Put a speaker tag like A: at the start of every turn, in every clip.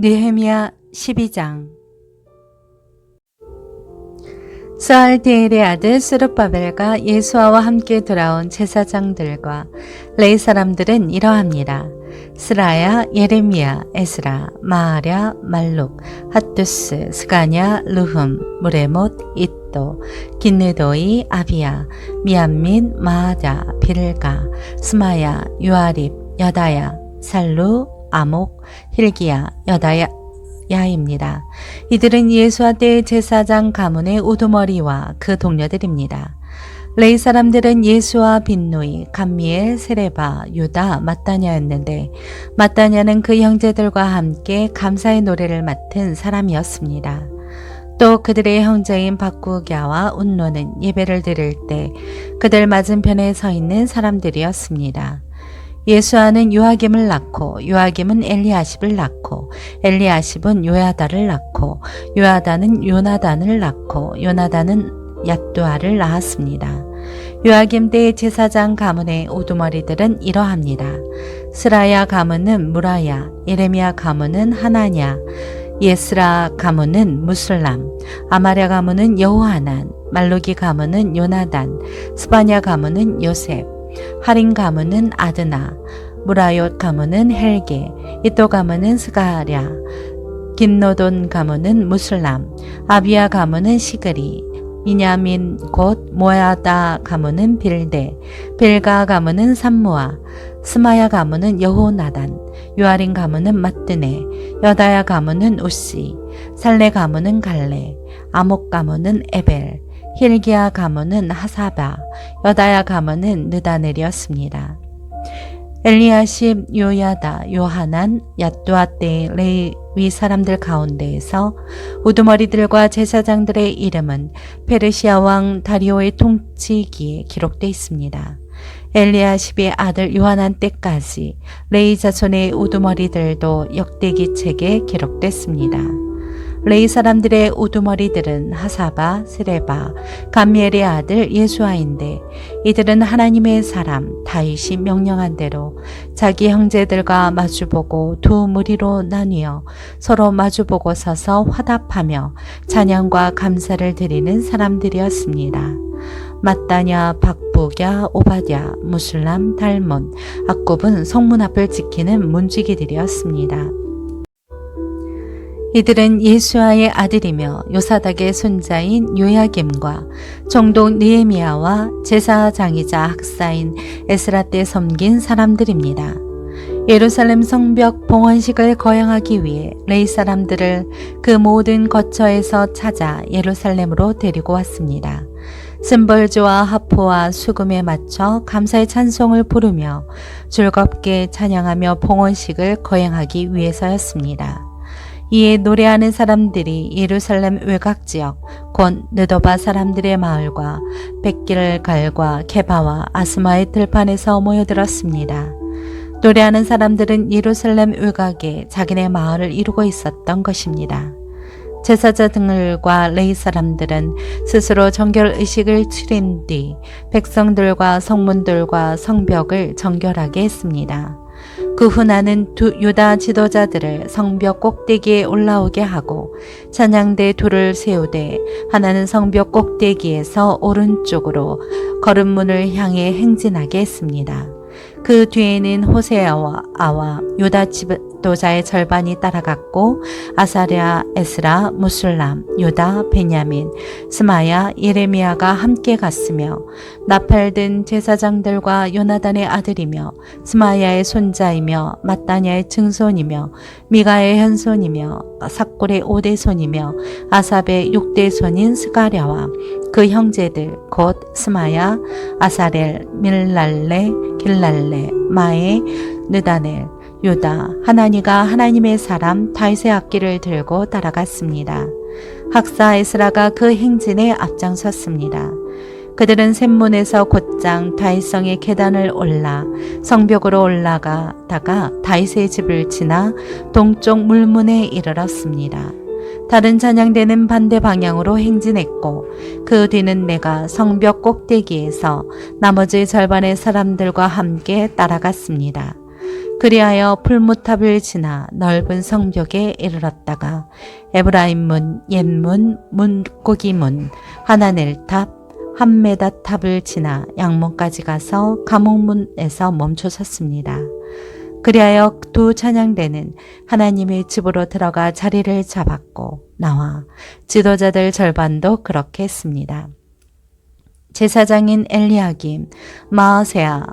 A: 느헤미야 12장 스알디엘의 아들 스룹바벨과 예수아와 함께 돌아온 제사장들과 레이 사람들은 이러합니다. 스라야, 예레미야, 에스라, 마아랴, 말룩, 핫두스, 스가냐, 루흠, 무레못, 이또, 긴느도이, 아비야, 미안민, 마아다, 빌가, 스마야, 유아립, 여다야, 살루, 아목, 힐기야, 여다야, 야입니다. 이들은 예수와 때의 제사장 가문의 우두머리와 그 동료들입니다. 레이 사람들은 예수와 빈누이, 감미엘, 세레바, 유다, 마따냐였는데 마따냐는 그 형제들과 함께 감사의 노래를 맡은 사람이었습니다. 또 그들의 형제인 박구갸와 운노는 예배를 드릴 때 그들 맞은편에 서 있는 사람들이었습니다. 예수아는 요아김을 낳고 요아김은 엘리아십을 낳고 엘리아십은 요야다를 낳고 요야다는 요나단을 낳고 요나단은 얏두아를 낳았습니다. 요아김 때의 제사장 가문의 우두머리들은 이러합니다. 스라야 가문은 무라야, 예레미야 가문은 하나냐, 예스라 가문은 무슬람, 아마랴 가문은 여호하난, 말루기 가문은 요나단, 스바냐 가문은 요셉, 하린 가문은 아드나, 무라옅 가문은 헬게, 이또 가문은 스가랴, 긴노돈 가문은 무슬람, 아비야 가문은 시그리, 미냐민 곧 모야다 가문은 빌데, 빌가 가문은 삼무아, 스마야 가문은 여호나단, 요아린 가문은 마뜨네, 여다야 가문은 우시, 살레 가문은 갈레, 아목 가문은 에벨, 힐기야 가문은 하사바, 여다야 가문은 느다넬이었습니다. 엘리야십, 요야다, 요하난, 야뚜아 때 레위 사람들 가운데에서 우두머리들과 제사장들의 이름은 페르시아 왕 다리오의 통치기에 기록되어 있습니다. 엘리야십의 아들 요하난 때까지 레이 자손의 우두머리들도 역대기 책에 기록됐습니다. 레이 사람들의 우두머리들은 하사바, 세레바, 감미엘의 아들 예수아인데 이들은 하나님의 사람 다윗이 명령한 대로 자기 형제들과 마주보고 두 무리로 나뉘어 서로 마주보고 서서 화답하며 찬양과 감사를 드리는 사람들이었습니다. 마따냐, 박부갸, 오바댜, 무슬람, 달몬, 악굽은 성문 앞을 지키는 문지기들이었습니다. 이들은 예수아의 아들이며 요사닥의 손자인 요야김과 정독 느에미아와 제사장이자 학사인 에스라 때 섬긴 사람들입니다. 예루살렘 성벽 봉헌식을 거행하기 위해 레이 사람들을 그 모든 거처에서 찾아 예루살렘으로 데리고 왔습니다. 심벌주와 하포와 수금에 맞춰 감사의 찬송을 부르며 즐겁게 찬양하며 봉헌식을 거행하기 위해서였습니다. 이에 노래하는 사람들이 예루살렘 외곽 지역 곧 느도바 사람들의 마을과 백길갈과 케바와 아스마의 들판에서 모여들었습니다. 노래하는 사람들은 예루살렘 외곽에 자기네 마을을 이루고 있었던 것입니다. 제사자들과 레이 사람들은 스스로 정결 의식을 치른 뒤 백성들과 성문들과 성벽을 정결하게 했습니다. 그 후 나는 두 유다 지도자들을 성벽 꼭대기에 올라오게 하고 찬양대 둘을 세우되 하나는 성벽 꼭대기에서 오른쪽으로 걸음문을 향해 행진하게 했습니다. 그 뒤에는 호세아와 아와 유다 지도자의 절반이 따라갔고 아사랴, 에스라, 무술람, 유다, 베냐민, 스마야, 예레미야가 함께 갔으며 나팔든 제사장들과 요나단의 아들이며 스마야의 손자이며 마따냐의 증손이며 미가의 현손이며 삭골의 오대손이며 아삽의 육대손인 스가랴와 그 형제들 곧 스마야, 아사렐, 밀랄레, 길랄레, 마에, 느다넬, 유다, 하나니가 하나님의 사람 다윗의 악기를 들고 따라갔습니다. 학사 에스라가 그 행진에 앞장섰습니다. 그들은 샘문에서 곧장 다윗성의 계단을 올라 성벽으로 올라가다가 다윗의 집을 지나 동쪽 물문에 이르렀습니다. 다른 찬양대는 반대 방향으로 행진했고 그 뒤는 내가 성벽 꼭대기에서 나머지 절반의 사람들과 함께 따라갔습니다. 그리하여 풀무탑을 지나 넓은 성벽에 이르렀다가 에브라임 문, 옛문, 문고기 문, 하나넬탑, 한메다 탑을 지나 양문까지 가서 감옥문에서 멈춰 섰습니다. 그리하여 두 찬양대는 하나님의 집으로 들어가 자리를 잡았고 나와 지도자들 절반도 그렇게 했습니다. 제사장인 엘리야김, 마아세야,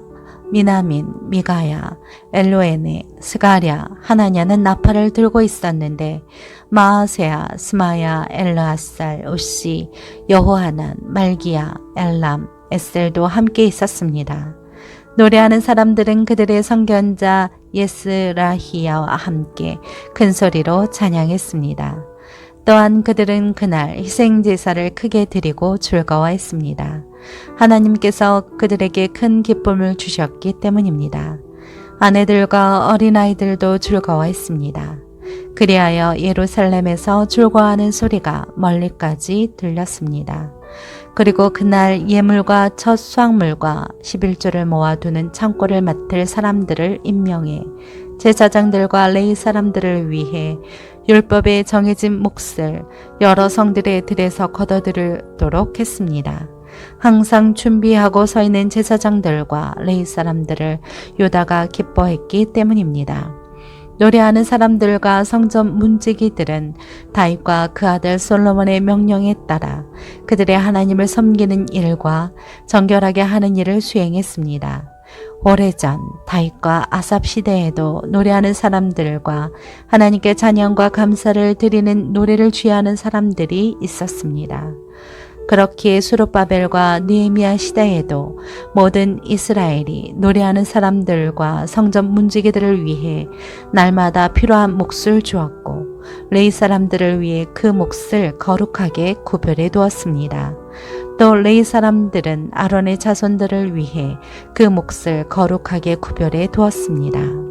A: 미나민, 미가야, 엘로에네, 스가랴, 하나냐는 나팔을 들고 있었는데 마아세야, 스마야, 엘라살, 우시, 여호하난, 말기야, 엘람, 에셀도 함께 있었습니다. 노래하는 사람들은 그들의 성견자 예스라히야와 함께 큰 소리로 찬양했습니다. 또한 그들은 그날 희생제사를 크게 드리고 즐거워했습니다. 하나님께서 그들에게 큰 기쁨을 주셨기 때문입니다. 아내들과 어린아이들도 즐거워했습니다. 그리하여 예루살렘에서 즐거워하는 소리가 멀리까지 들렸습니다. 그리고 그날 예물과 첫 수확물과 11조를 모아두는 창고를 맡을 사람들을 임명해 제사장들과 레이 사람들을 위해 율법에 정해진 몫을 여러 성들의 들에서 거둬들이도록 했습니다. 항상 준비하고 서 있는 제사장들과 레이 사람들을 유다가 기뻐했기 때문입니다. 노래하는 사람들과 성전 문지기들은 다윗과 그 아들 솔로몬의 명령에 따라 그들의 하나님을 섬기는 일과 정결하게 하는 일을 수행했습니다. 오래전 다윗과 아삽 시대에도 노래하는 사람들과 하나님께 찬양과 감사를 드리는 노래를 취하는 사람들이 있었습니다. 그렇기에 수르바벨과 느헤미야 시대에도 모든 이스라엘이 노래하는 사람들과 성전 문지기들을 위해 날마다 필요한 몫을 주었고 레이 사람들을 위해 그 몫을 거룩하게 구별해 두었습니다. 또 레이 사람들은 아론의 자손들을 위해 그 몫을 거룩하게 구별해 두었습니다.